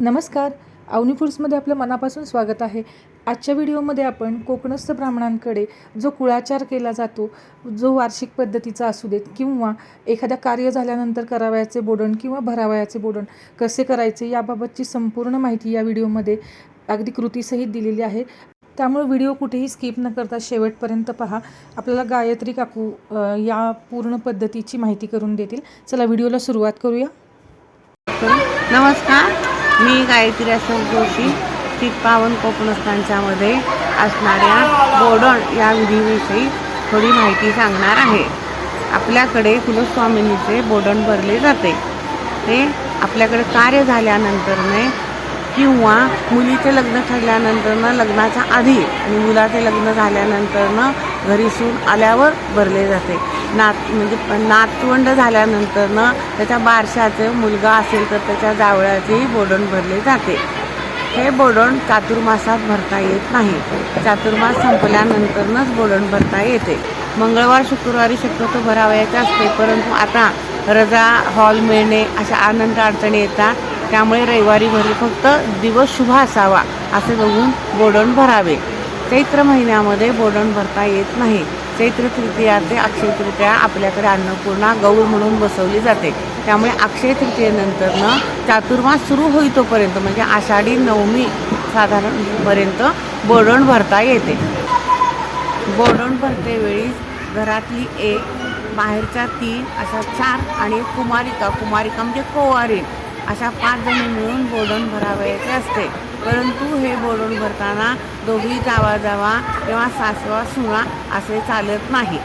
नमस्कार. अवनी फूड्समध्ये आपलं मनापासून स्वागत आहे. आजच्या व्हिडिओमध्ये आपण कोकणस्थ ब्राह्मणांकडे जो कुळाचार केला जातो जो वार्षिक पद्धतीचा असू देत किंवा एखाद्या कार्य झाल्यानंतर करावयाचे बोडण किंवा भरावयाचे बोडण कसे करायचे याबाबतची संपूर्ण माहिती या व्हिडिओमध्ये अगदी कृतीसहित दिलेली आहे. त्यामुळे व्हिडिओ कुठेही स्किप न करता शेवटपर्यंत पहा. आपल्याला गायत्री काकू या पूर्ण पद्धतीची माहिती करून देतील. चला व्हिडिओला सुरुवात करूया. नमस्कार. मी गायत्री अशोक जोशी चितपावन कोकणस्थांच्यामध्ये असणाऱ्या बोडण या विधीविषयी थोडी माहिती सांगणार आहे. आपल्याकडे कुलस्वामिनीचे बोडण भरले जाते. ते आपल्याकडे कार्य झाल्यानंतरने किंवा मुलीचे लग्न ठरल्यानंतरनं लग्नाच्या आधी आणि मुलाचे लग्न झाल्यानंतरनं घरी सून आल्यावर भरले जाते. नात म्हणजे नातवंड झाल्यानंतरनं त्याच्या बारशाचं मुलगा असेल तर त्याच्या जावळ्याचेही बोडण भरले जाते. हे बोडण चातुर्मासात भरता येत नाही. चातुर्मास संपल्यानंतरनंच बोडण भरता येते. मंगळवार शुक्रवारी शक्यतो भरावयाचे असते परंतु आता रजा हॉल मिळणे अशा आनंद अडचणी येतात. त्यामुळे रविवारी भरले फक्त दिवस शुभ असावा असे बघून बोडण भरावे. चैत्र महिन्यामध्ये बोडण भरता येत नाही. चैत्र तृतीया ते अक्षय तृतीया आपल्याकडे अन्नपूर्णा गौर म्हणून बसवली जाते. त्यामुळे अक्षय तृतीयेनंतरनं चातुर्मास सुरू होईतोपर्यंत म्हणजे आषाढी नवमी साधारणपर्यंत बोडण भरता येते. बोडण भरतेवेळी घरातली एक बाहेरच्या तीन अशा चार आणि कुमारिका. कुमारिका म्हणजे कोवारी. अशा पाच जणी मिळून बोडण भरावयाचे असते. परंतु हे बोडण भरताना दोघी जावा जावा किंवा सासवा सुना असे चालत नाही.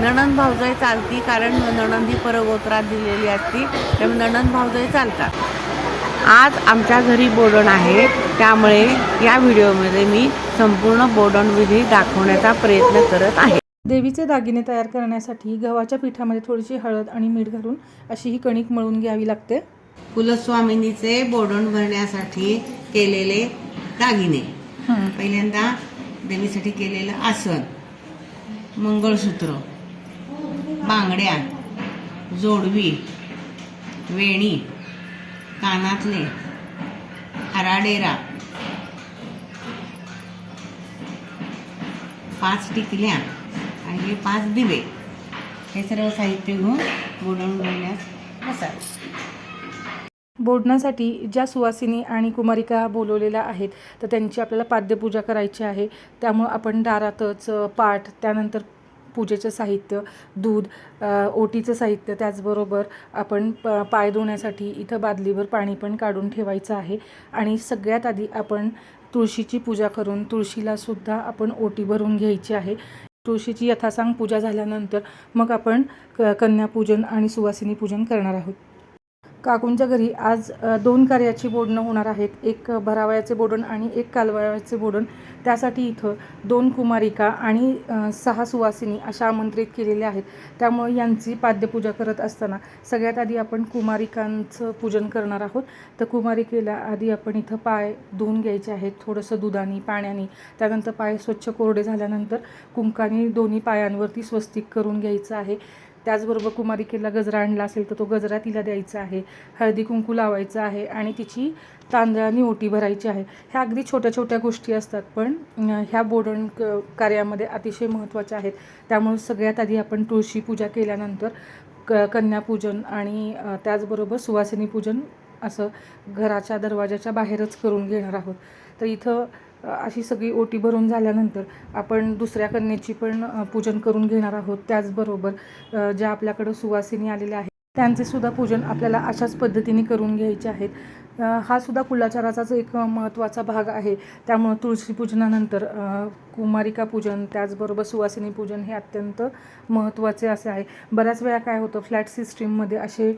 नणंद भावजाई चालती कारण नणंद ही परगोत्रात दिलेली असती त्यामुळे नणंद भावजाई चालतात. आज आमच्या घरी बोडण आहे त्यामुळे या व्हिडिओमध्ये मी संपूर्ण बोडण विधी दाखवण्याचा प्रयत्न करत आहे. देवीचे दागिने तयार करण्यासाठी गव्हाच्या पिठामध्ये थोडीशी हळद आणि मीठ घालून अशी ही कणिक मळून घ्यावी लागते. कुलस्वामिनीचे बोडण भरण्यासाठी केलेले दागिने. पहिल्यांदा देवीसाठी केलेलं आसन मंगळसूत्र बांगड्या जोडवी वेणी कानातले हराडेरा पाच टिकल्या आणि हे पाच दिवे. हे सर्व साहित्य घेऊन बोडण भरण्यास बसावे. बोडण्यासाठी ज्या सुवासिनी आणि कुमारिका बोलवलेल्या आहेत तर त्यांची आपल्याला पाद्यपूजा करायची आहे. त्यामुळं आपण दारातच पाठ त्यानंतर पूजेचं साहित्य दूध ओटीचं साहित्य त्याचबरोबर आपण प पाय धुण्यासाठी इथं बादलीभर पाणी पण काढून ठेवायचं आहे. आणि सगळ्यात आधी आपण तुळशीची पूजा करून तुळशीला सुद्धा आपण ओटी भरून घ्यायची आहे. तुळशीची यथासांग पूजा झाल्यानंतर मग आपण क कन्यापूजन आणि सुवासिनी पूजन करणार आहोत. काकूंच्या घरी आज दोन कार्याची बोडणं होणार आहेत. एक भरावयाचे बोडण आणि एक कालवयाचे बोडण. त्यासाठी इथं दोन कुमारिका आणि सहा सुवासिनी अशा आमंत्रित केलेल्या आहेत. त्यामुळे यांची पाद्यपूजा करत असताना सगळ्यात आधी आपण कुमारिकांचं पूजन करणार आहोत. तर कुमारिकेला आधी आपण इथं पाय धुवून घ्यायचे आहेत. थोडंसं दुधाने पाण्याने त्यानंतर पाय स्वच्छ कोरडे झाल्यानंतर कुंकाने दोन्ही पायांवरती स्वस्तिक करून घ्यायचं आहे. त्याचबरोबर कुमारिकेला गजरा आणला असेल तर तो गजरा तिला द्यायचा आहे. हळदी कुंकू लावायचं आहे आणि तिची तांदळाने ओटी भरायची आहे. ह्या अगदी छोट्या छोट्या गोष्टी असतात पण ह्या बोडण क कार्यामध्ये अतिशय महत्त्वाच्या आहेत. त्यामुळे सगळ्यात आधी आपण तुळशी पूजा केल्यानंतर क कन्यापूजन आणि त्याचबरोबर सुवासिनी पूजन असं घराच्या दरवाजाच्या बाहेरच करून घेणार आहोत. तर इथं अशी सगळी ओटी भरून झाल्यानंतर आपण दुसऱ्या कन्येची पण पूजन करून घेणार आहोत. त्याचबरोबर ज्या आपल्याकडं सुवासिनी आलेल्या आहेत त्यांचे सुद्धा पूजन आपल्याला अशाच पद्धतीने करून घ्यायचे आहेत. हा सुद्धा कुलाचाराचाच एक महत्त्वाचा भाग आहे. त्यामुळं तुळशी पूजनानंतर कुमारिका पूजन त्याचबरोबर सुवासिनी पूजन हे अत्यंत महत्त्वाचे असे आहे. बऱ्याच वेळा काय होतं फ्लॅट सिस्टीममध्ये असे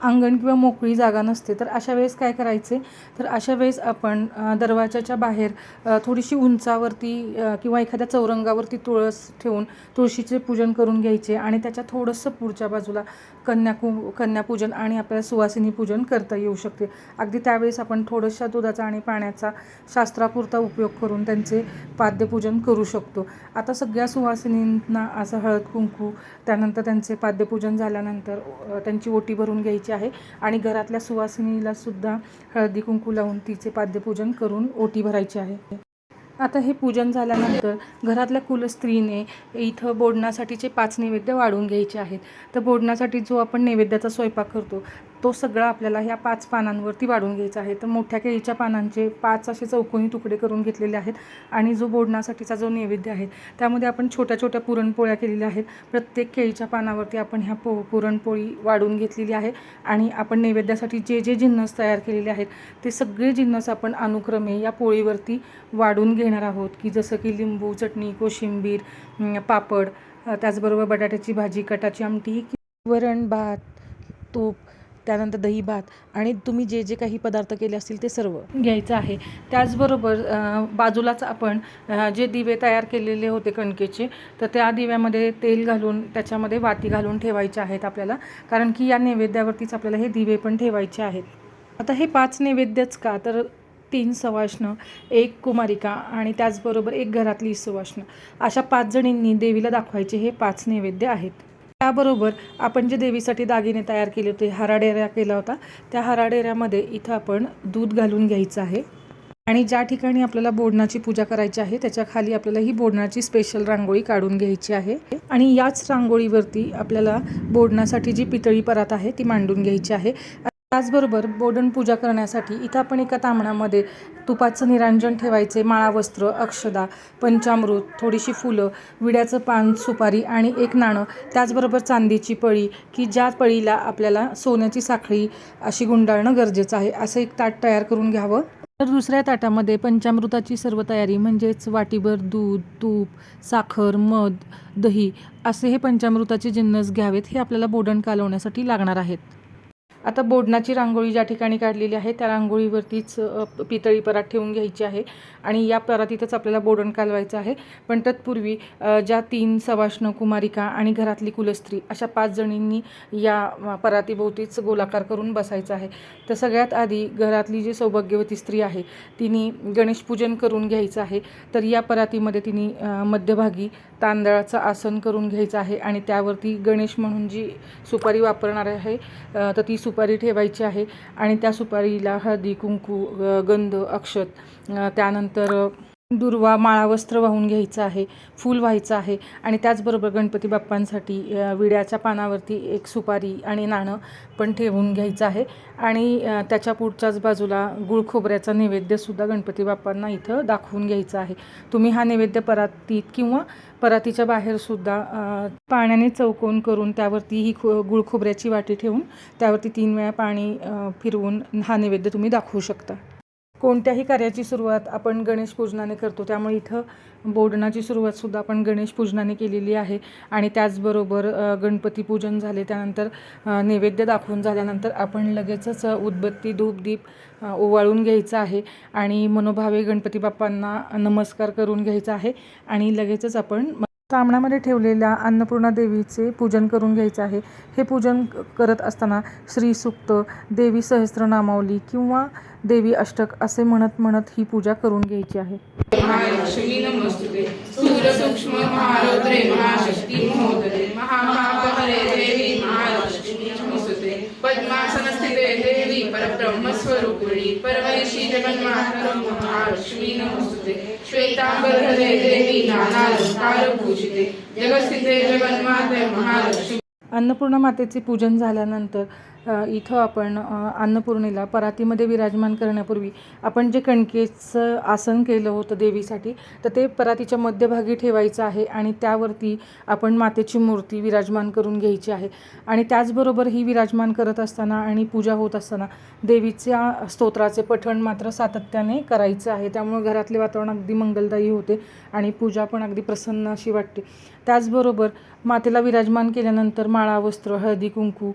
अंगण किंवा मोकळी जागा नसते तर अशा वेळेस काय करायचे? तर अशा वेळेस आपण दरवाजाच्या बाहेर थोडीशी उंचावरती किंवा एखाद्या चौरंगावरती तुळस ठेवून तुळशीचे पूजन करून घ्यायचे आणि त्याच्या थोडंसं पुढच्या बाजूला कन्याकु कन्यापूजन आणि आपल्याला सुवासिनी पूजन करता येऊ शकते. अगदी त्यावेळेस आपण थोडंशा दुधाचा आणि पाण्याचा शास्त्रापुरता उपयोग करून त्यांचे पाद्यपूजन करू शकतो. आता सगळ्या सुवासिनींना असं हळद कुंकू त्यानंतर त्यांचे पाद्यपूजन झाल्यानंतर त्यांची ओटी भरून घ्यायची. घ्यायची आहे. आणि घरातल्या सुवासिनीला सुद्धा हळदी कुंकू लावून तिचे पाद्यपूजन करून ओटी भरायची आहे. आता हे पूजन झाल्यानंतर घरातल्या कुलस्त्रीने इथं बोडण्यासाठीचे पाच नैवेद्य वाढून घ्यायचे आहेत. तर बोडण्यासाठी जो आपण नैवेद्याचा स्वयंपाक करतो तो सगळा आपल्याला ह्या पाच पानांवरती वाढून घ्यायचा आहे. तर मोठ्या केळीच्या पानांचे पाच असे चौकोनी तुकडे करून घेतलेले आहेत आणि जो बोडण्यासाठीचा जो नैवेद्य आहे त्यामध्ये आपण छोट्या छोट्या पुरणपोळ्या केलेल्या आहेत. प्रत्येक केळीच्या पानावरती आपण ह्या पो पुरणपोळी वाढून घेतलेली आहे आणि आपण नैवेद्यासाठी जे जे जिन्नस तयार केलेले आहेत ते सगळे जिन्नस आपण अनुक्रमे या पोळीवरती वाढून घेणार आहोत. की जसं की लिंबू चटणी कोशिंबीर पापड त्याचबरोबर बटाट्याची भाजी कटाची आमटी वरण भात तूप त्यानंतर दही भात आणि तुम्ही जे जे काही पदार्थ केले असतील ते सर्व. घ्यायचं आहे. त्याचबरोबर बाजूलाच आपण जे दिवे तयार केलेले होते कणकेचे तर त्या दिव्यामध्ये तेल घालून त्याच्यामध्ये वाती घालून ठेवायचे आहेत आपल्याला. कारण की या नैवेद्यावरतीच आपल्याला हे दिवे पण ठेवायचे आहेत. आता हे पाच नैवेद्यच का? तर तीन सवाष्ण एक कुमारिका आणि त्याचबरोबर एक घरातली सुवाष्ण अशा पाच जणींनी देवीला दाखवायचे हे पाच नैवेद्य आहेत. त्याबरोबर आपण जे देवीसाठी दागिने तयार केले होते हराडेऱ्या केला होता त्या हराडेऱ्यामध्ये इथं आपण दूध घालून घ्यायचं आहे. आणि ज्या ठिकाणी आपल्याला बोडणाची पूजा करायची आहे त्याच्याखाली आपल्याला ही बोडणाची स्पेशल रांगोळी काढून घ्यायची आहे. आणि याच रांगोळीवरती आपल्याला बोडणासाठी जी पितळी परात आहे ती मांडून घ्यायची आहे. त्याचबरोबर बोडण पूजा करण्यासाठी इथं आपण एका तांबणामध्ये तुपाचं निरांजन ठेवायचे माळा वस्त्र अक्षदा पंचामृत थोडीशी फुलं विड्याचं पान सुपारी आणि एक नाणं त्याचबरोबर चांदीची पळी की ज्या पळीला आपल्याला सोन्याची साखळी अशी गुंडाळणं गरजेचं आहे असं एक ताट तयार करून घ्यावं. तर दुसऱ्या ताटामध्ये पंचामृताची सर्व तयारी म्हणजेच वाटीभर दूध तूप साखर मध दही असे हे पंचामृताचे जिन्नस घ्यावेत हे आपल्याला बोडण कालवण्यासाठी लागणार आहेत. आता बोडणाची रांगोळी ज्या ठिकाणी काढलेली आहे त्या रांगोळीवरतीच पितळी परात ठेवून घ्यायची आहे आणि या परातीतच आपल्याला बोडण कालवायचं आहे. पण तत्पूर्वी ज्या तीन सवाष्ण कुमारिका आणि घरातली कुलस्त्री अशा पाच जणींनी या परातीभोवतीच गोलाकार करून बसायचं आहे. तर सगळ्यात आधी घरातली जी सौभाग्यवती स्त्री आहे तिने गणेशपूजन करून घ्यायचं आहे. तर या परातीमध्ये तिने मध्यभागी तांदळाचं आसन करून घ्यायचं आहे आणि त्यावरती गणेश म्हणून जी सुपारी वापरणार आहे तर ती सुपारी ठेवायची आहे. आणि त्या सुपारीला हळदी कुंकू गंध अक्षत त्यानंतर दुर्वा माळा वस्त्र वाहून घ्यायचं आहे फूल व्हायचं आहे आणि त्याचबरोबर गणपती बाप्पांसाठी विड्याच्या पानावरती एक सुपारी आणि नाणं पण ठेवून घ्यायचं आहे. आणि त्याच्या पुढच्याच बाजूला गुळ खोबऱ्याचा नैवेद्यसुद्धा गणपती बाप्पांना इथं दाखवून घ्यायचा आहे. तुम्ही हा नैवेद्य परातीत किंवा परातीच्या बाहेरसुद्धा पाण्याने चौकोन करून त्यावरती ही खो गुळ खोबऱ्याची वाटी ठेवून त्यावरती तीन वेळा पाणी फिरवून हा नैवेद्य तुम्ही दाखवू शकता. कोणत्याही कार्याची सुरुवात आपण गणेश पूजनाने करतो. त्यामुळे इथं बोडणाची सुरुवातसुद्धा आपण गणेश पूजनाने केलेली आहे. आणि त्याचबरोबर गणपती पूजन झाले त्यानंतर नैवेद्य दाखवून झाल्यानंतर आपण लगेचच उदबत्ती धूपदीप ओवाळून घ्यायचं आहे. आणि मनोभावे गणपती बाप्पांना नमस्कार करून घ्यायचा आहे. आणि लगेचच आपण तांबणामध्ये ठेवलेल्या अन्नपूर्णा देवीचे पूजन करून घ्यायचे आहे. हे पूजन करत असताना श्रीसूक्त देवी सहस्त्रनामावली किंवा देवी अष्टक असे म्हणत म्हणत ही पूजा करून घ्यायची आहे. पद्मासनस्थिते देवी परब्रह्मस्वरूपिणी परमर्षि जगन्मातरं महालक्ष्मी नमस्तुते. श्वेतांबरधरे देवी जगस्थिते जगन्माते महालक्ष्मी. अन्नपूर्णा मातेचे पूजन झाल्यानंतर इथं आपण अन्नपूर्णेला परातीमध्ये विराजमान करण्यापूर्वी आपण जे कणकेचं आसन केलं होतं देवीसाठी तर ते परातीच्या मध्यभागी ठेवायचं आहे आणि त्यावरती आपण मातेची मूर्ती विराजमान करून घ्यायची आहे. आणि त्याचबरोबर ही विराजमान करत असताना आणि पूजा होत असताना देवीच्या स्तोत्राचे पठण मात्र सातत्याने करायचं आहे. त्यामुळे घरातले वातावरण अगदी मंगलदायी होते आणि पूजा पण अगदी प्रसन्न अशी वाटते. त्याचबरोबर मातेला विराजमान केल्यानंतर माळा वस्त्र हळदी कुंकू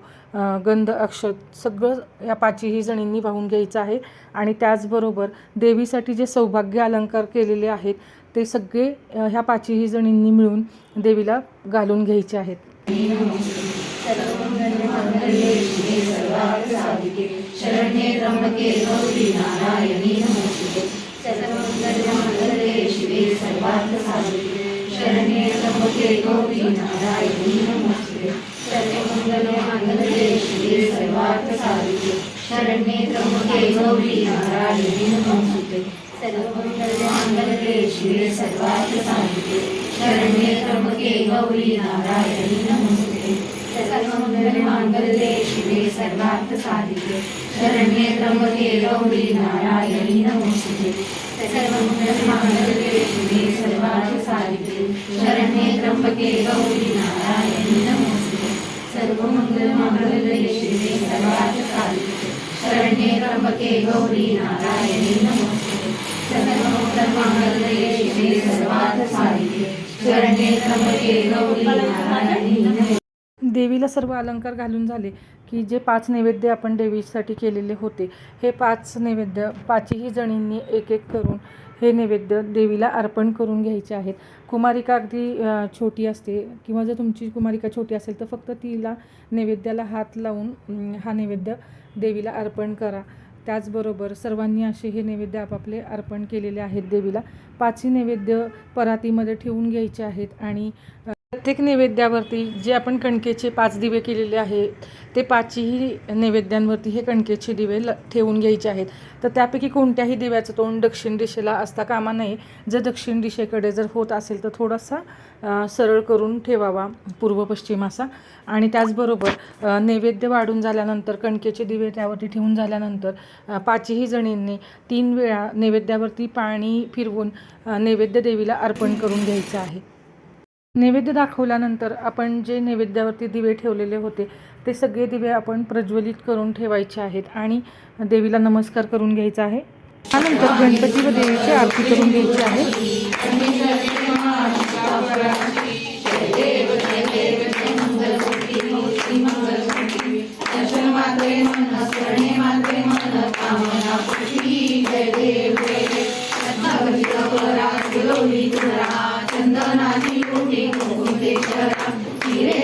गंध अक्षत सगळं या पाचही जणींनी वाहून घ्यायचं आहे. आणि त्याचबरोबर देवीसाठी जे सौभाग्य अलंकार केलेले आहेत ते सगळे ह्या पाचही जणींनी मिळून देवीला घालून घ्यायचे आहेत. शरण्ये शिवे सर्वार्थ साधिके शरण्ये त्र्यंबके गौरी नारायणी नमोस्तुते सर्वमंगलमांगल्ये शिवे सर्वार्थ साधिके शरण्ये त्र्यंबके गौरी नारायणी नमोस्तुते सर्वमंगलमांगल्ये शिवे सर्वार्थ साधिके शरण्ये त्र्यंबके गौरी नारायणी नमोस्तुते सर्वमंगलमांगल्ये शिवे सर्वार्थ साधिके शरण्ये त्र्यंबके गौरी नारायणी नमोस्तुते सर्वमंगलमांगल्ये शिवे सर्वार्थ साधिके शरण्ये गौरी नारायणी नमस्ते सर्वमङ्गलये शिवे सर्वार्थसाधिके त्र्यंबके गौरी नारायणी नमस्ते देवीला सर्व अलंकार घालून झाले की जे पाच नैवेद्य आपण देवीसाठी केलेले होते हे पाच नैवेद्य पाचही जणींनी एक एक करून हे नैवेद्य देवीला अर्पण करून घ्यायचे आहेत. कुमारिका अगदी छोटी असते किंवा जर तुमची कुमारिका छोटी असेल तर फक्त तिला नैवेद्याला हात लावून हा नैवेद्य देवीला अर्पण करा. त्याचबरोबर सर्वांनी असे हे नैवेद्य आपापले अर्पण केलेले आहेत देवीला. पाचही नैवेद्य परातीमध्ये ठेवून घ्यायचे आहेत आणि प्रत्येक नैवेद्यावरती जे आपण कणकेचे पाच दिवे केलेले आहेत ते पाचही नैवेद्यांवरती हे कणकेचे दिवे ल ठेवून घ्यायचे आहेत. तर त्यापैकी कोणत्याही दिव्याचं तोंड दक्षिण दिशेला असता कामा नये. जर दक्षिण दिशेकडे जर होत असेल तर थोडासा सरळ करून ठेवावा पूर्व पश्चिम असा. आणि त्याचबरोबर नैवेद्य वाढून झाल्यानंतर कणकेचे दिवे त्यावरती ठेवून झाल्यानंतर पाचही जणींनी तीन वेळा नैवेद्यावरती पाणी फिरवून नैवेद्य देवीला अर्पण करून घ्यायचं आहे. नैवेद्य दाखवल्यानंतर आपण जे नैवेद्यावरती दिवे ठेवलेले होते ते सगळे दिवे आपण प्रज्वलित करून ठेवायचे आहेत आणि देवीला नमस्कार करून घ्यायचा आहे. त्यानंतर गणपती व देवीची आरती करून घ्यायची आहे. உதித்தரம் இரே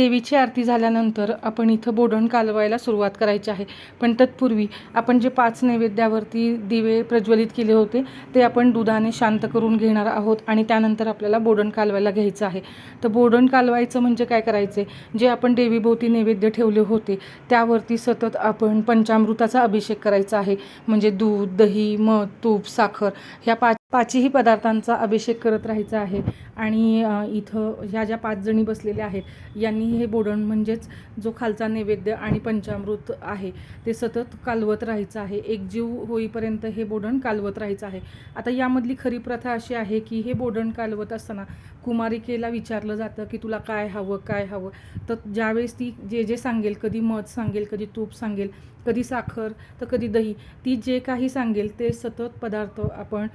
देवीची आरती झाल्यानंतर आपण इथं बोडण कालवायला सुरुवात करायची आहे. पण तत्पूर्वी आपण जे पाच नैवेद्यावरती दिवे प्रज्वलित केले होते ते आपण दुधाने शांत करून घेणार आहोत आणि त्यानंतर आपल्याला बोडण कालवायला घ्यायचं आहे. तर बोडण कालवायचं म्हणजे काय करायचे जे आपण देवीभोवती नैवेद्य ठेवले होते त्यावरती सतत आपण पंचामृताचा अभिषेक करायचा आहे. म्हणजे दूध दही मध तूप साखर ह्या पाच पाचही पदार्थांचा अभिषेक करत राहायचा आहे. आणि इथं ह्या ज्या पाच जणी बसलेल्या आहेत यांनी हे बोडण म्हणजेच जो खालचा नैवेद्य आणि पंचामृत आहे ते सतत कालवत राहायचं आहे. एक जीव होईपर्यंत हे बोडण कालवत राहायचं आहे. आता यामधली खरी प्रथा अशी आहे की हे बोडण कालवत असताना कुमारिकेला विचारलं जातं की तुला काय हवं काय हवं? तर ज्यावेळेस ती जे जे सांगेल कधी मध सांगेल कधी तूप सांगेल कधी साखर तर कधी दही. ती जे काही सांगेल ते सतत पदार्थ आपण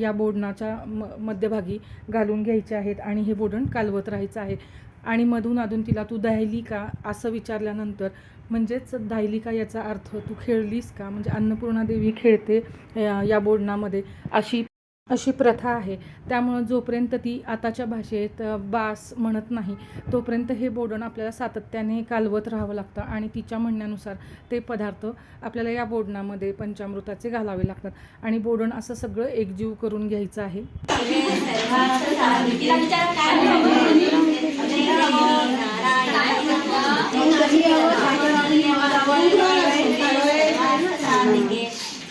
या बोडणाच्या म मध्यभागी घालून घ्यायचे आहेत आणि हे बोडण कालवत राहायचं आहे. आणि मधून अधून तिला तू धायली का असं विचारल्यानंतर म्हणजेच धायली का याचा अर्थ तू खेळलीस का? म्हणजे अन्नपूर्णा देवी खेळते या बोडणामध्ये. अशी अशी प्रथा आहे. त्यामुळं जोपर्यंत ती आताच्या भाषेत बास म्हणत नाही तोपर्यंत हे बोडण आपल्याला सातत्याने कालवत राहावं लागतं आणि तिच्या म्हणण्यानुसार ते पदार्थ आपल्याला या बोडणामध्ये पंचामृताचे घालावे लागतात. आणि बोडण असं सगळं एकजीव करून घ्यायचं आहे.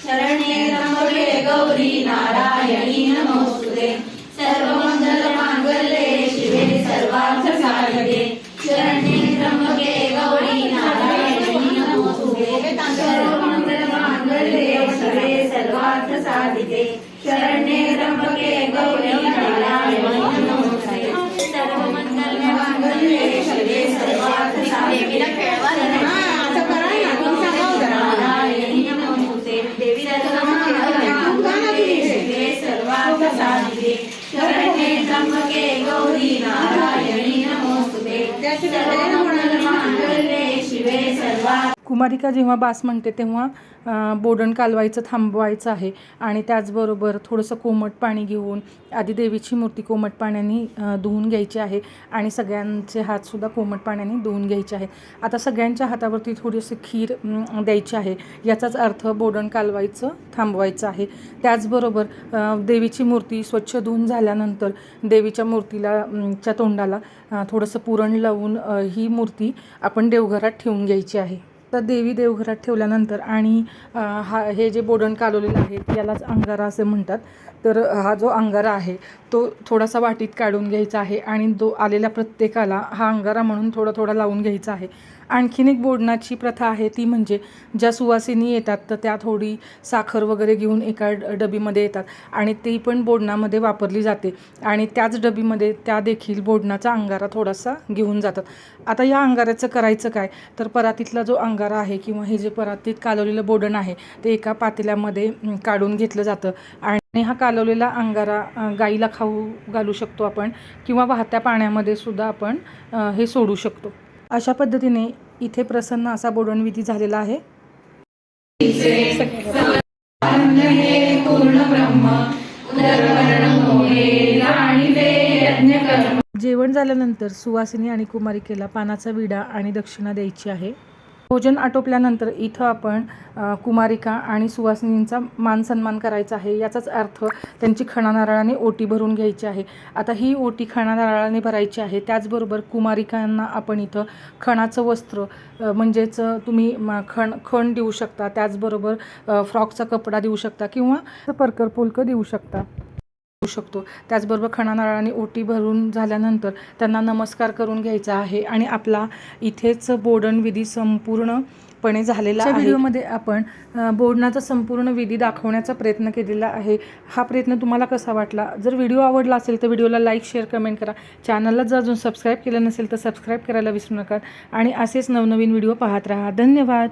शरणे त्र्यंबके गौरी नारायणी नमोस्तुते. सर्वमंगल नमोस्तुते कुमारिका जेव्हा बास म्हणते तेव्हा बोडण कालवायचं थांबवायचं आहे. आणि त्याचबरोबर थोडंसं कोमट पाणी घेऊन आधी देवीची मूर्ती कोमट पाण्याने धुवून घ्यायची आहे. आणि सगळ्यांचे हातसुद्धा कोमट पाण्याने धुवून घ्यायचे आहे. आता सगळ्यांच्या हातावरती थोडीशी खीर द्यायची आहे. याचाच अर्थ बोडण कालवायचं थांबवायचं आहे. त्याचबरोबर देवीची मूर्ती स्वच्छ धुवून झाल्यानंतर देवीच्या मूर्तीला च्या तोंडाला थोडंसं पुरण लावून ही मूर्ती आपण देवघरात ठेवून घ्यायची आहे. तर देवी देवघरात ठेवल्यानंतर आणि हा हे जे बोडण कालवलेलं आहे यालाच अंगारा असे म्हणतात. तर हा जो अंगारा आहे तो थोडासा वाटीत काढून घ्यायचा आहे आणि दो आलेल्या प्रत्येकाला हा अंगारा म्हणून थोडा थोडा लावून घ्यायचा आहे. आणखीन एक बोडणाची प्रथा आहे ती म्हणजे ज्या सुवासिनी येतात तर त्या थोडी साखर वगैरे घेऊन एका डबीमध्ये येतात आणि ती पण बोडणामध्ये वापरली जाते आणि त्याच डबीमध्ये त्या देखील बोडणाचा अंगारा थोडासा घेऊन जातात. आता या अंगाऱ्याचं करायचं काय? तर परातीतला जो अंगारा आहे किंवा हे जे परातीत कालवलेलं बोडण आहे ते एका पातेल्यामध्ये काढून घेतलं जातं आणि हा कालवलेला अंगारा गाईला खाऊ घालू शकतो आपण किंवा वाहत्या पाण्यामध्ये सुद्धा आपण हे सोडू शकतो. अशा पद्धतीने इथे प्रसन्न असा बोडणविधी झालेला आहे. जेवण झाल्यानंतर सुवासिनी आणि कुमारिकेला पानाचा विडा आणि दक्षिणा द्यायची आहे. भोजन आटोपल्यानंतर इथं आपण कुमारिका आणि सुवासिनींचा मान सन्मान करायचा आहे. याचाच अर्थ त्यांची खणा नारळाने ओटी भरून घ्यायची आहे. आता ही ओटी खणा नारळाने भरायची आहे. त्याचबरोबर कुमारिकांना आपण इथं खणाचं वस्त्र म्हणजेच तुम्ही खण खण देऊ शकता. त्याचबरोबर फ्रॉकचा कपडा देऊ शकता किंवा परकर पोलकं देऊ शकता. शकतो. त्याचबरोबर खणा नारळाने ओटी भरून झाल्यानंतर त्यांना नमस्कार करून घ्यायचा आहे आणि आपला इथेच बोडण विधी संपूर्णपणे झालेला आहे. व्हिडिओमध्ये आपण बोडणाचा संपूर्ण विधी दाखवण्याचा प्रयत्न केलेला आहे. हा प्रयत्न तुम्हाला कसा वाटला? जर व्हिडिओ आवडला असेल तर व्हिडिओला लाईक शेअर कमेंट करा. चॅनलला जर अजून सबस्क्राईब केलं नसेल तर सबस्क्राईब करायला विसरू नका. आणि असेच नवनवीन व्हिडिओ पाहत राहा. धन्यवाद.